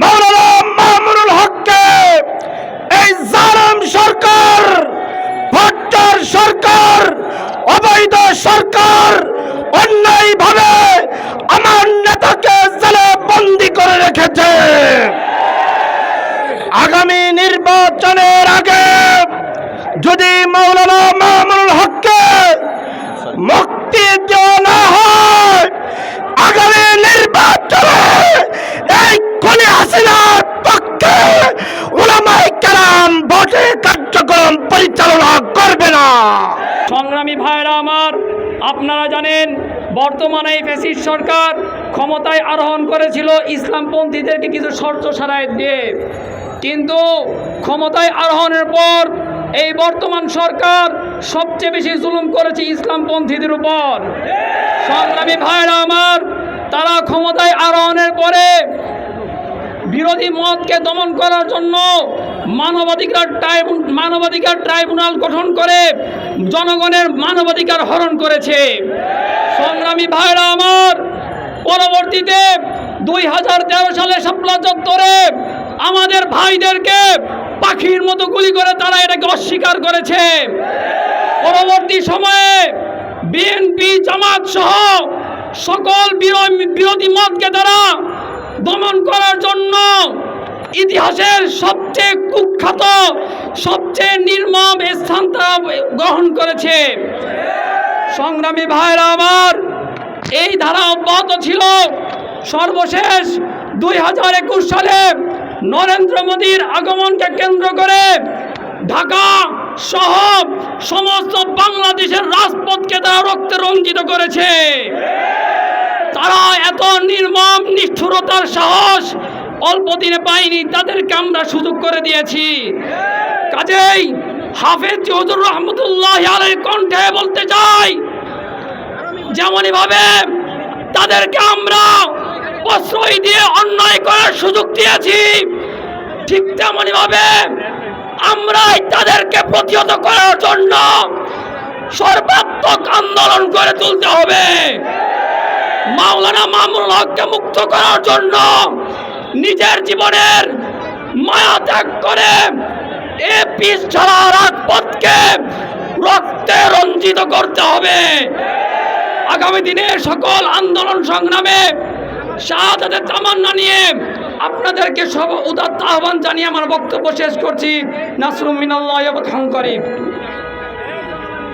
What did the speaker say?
মাওলানা মামুনুল হককে জারাম সরকার ভট্টার সরকার অবৈধ সরকার অন্যায়ভাবে আমার নেতাকে জেলে বন্ধ কালাম কার্যক্রম পরিচালনা করবে না। সংগ্রামী ভাইরা আমার, আপনারা জানেন, বর্তমানে এই ফ্যাসিস্ট সরকার ক্ষমতায় আরোহণ করেছিল ইসলামপন্থীদেরকে কিছু শর্ত সারাই দিয়ে। কিন্তু ক্ষমতায় আরোহণের পর এই বর্তমান সরকার সবচেয়ে বেশি জুলুম করেছে ইসলামপন্থীদের উপর। সংগ্রামী ভাইরা আমার, তারা ক্ষমতায় আরোহণের পরে বিরোধী মতকে দমন করার জন্য মানবাধিকার মানবাধিকার ট্রাইব্যুনাল গঠন করে জনগণের মানবাধিকার হরণ করেছে। সংগ্রামী ভাইরা আমার, পরবর্তীতে দুই হাজার তেরো সালে শাপলা চত্বরে আমাদের ভাইদেরকে পাখির মতো গুলি করে তারা এটাকে অস্বীকার করেছে। পরবর্তী সময়ে বিএনপি, জামাত সহ সকল বিরো- বিরোধী মতকে তারা দমন করার জন্য ইতিহাসের সবচেয়ে কুখ্যাত, সবচেয়ে নির্মম স্থান তারা গ্রহণ করেছে। সংগ্রামী ভাইরা আমার, এই ধারা অব্যাহত ছিল। সর্বশেষ দুই হাজার একুশ সালে নরেন্দ্র মোদীর আগমনকে কেন্দ্র করে ঢাকা সহ সমস্ত বাংলাদেশের রাজপথকে তারা রক্তে রঞ্জিত করেছে। তারা এত নির্মম, নিষ্ঠুরতার সাহস অল্প দিনে পাইনি, তাদেরকে আমরা সুযোগ করে দিয়েছি। কাজেই হাফেজ চৌধুর রহমতুল্লাহ আলের কণ্ঠে বলতে চাই যেমনই ভাবে তাদেরকে আমরা প্রশ্রয় দিয়ে অন্যায় করার সুযোগ দিয়েছি, ঠিক তেমনই ভাবে আমরাই তাদেরকে প্রতিহত করার জন্য সর্বাত্মক আন্দোলন করে তুলতে হবে। মাওলানা মামুনুল হককে মুক্ত করার জন্য নিজের জীবনের মায়া ত্যাগ করে এ পিস ছাড়া রাজপথকে রক্তে রঞ্জিত করতে হবে। আগামী দিনে সকল আন্দোলন সংগ্রামে শাহাদাতের তামান্না নিয়ে আপনাদেরকে সব উদাত্ত আহ্বান জানিয়ে আমার বক্তব্য শেষ করছি। নাসরুম মিনাল্লাহ করি